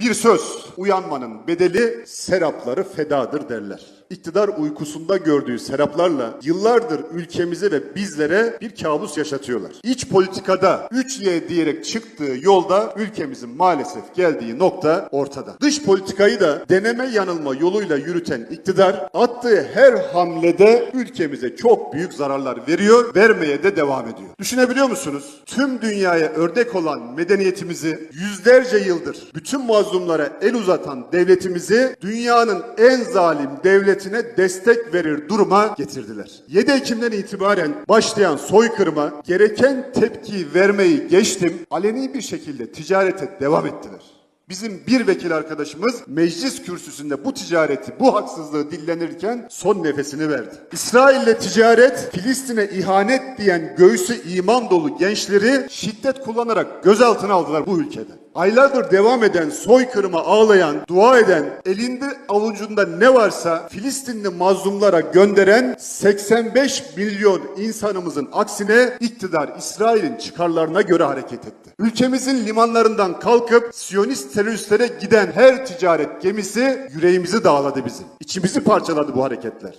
Bir söz, uyanmanın bedeli serapları fedadır derler. İktidar uykusunda gördüğü seraplarla yıllardır ülkemize ve bizlere bir kabus yaşatıyorlar. İç politikada 3Y diyerek çıktığı yolda ülkemizin maalesef geldiği nokta ortada. Dış politikayı da deneme yanılma yoluyla yürüten iktidar attığı her hamlede ülkemize çok büyük zararlar veriyor, vermeye de devam ediyor. Düşünebiliyor musunuz? Tüm dünyaya örnek olan medeniyetimizi yüzlerce yıldır bütün mazlumlara el uzatan devletimizi dünyanın en zalim devletine destek verir duruma getirdiler. 7 Ekim'den itibaren başlayan soykırıma gereken tepkiyi vermeyi geçtim. Aleni bir şekilde ticarete devam ettiler. Bizim bir vekil arkadaşımız meclis kürsüsünde bu ticareti, bu haksızlığı dillenirken son nefesini verdi. İsrail'le ticaret, Filistin'e ihanet diyen göğsü iman dolu gençleri şiddet kullanarak gözaltına aldılar bu ülkede. Aylardır devam eden soykırıma ağlayan, dua eden, elinde avucunda ne varsa Filistinli mazlumlara gönderen 85 milyon insanımızın aksine iktidar İsrail'in çıkarlarına göre hareket etti. Ülkemizin limanlarından kalkıp Siyonist teröristlere giden her ticaret gemisi yüreğimizi dağladı bizim. İçimizi parçaladı bu hareketler.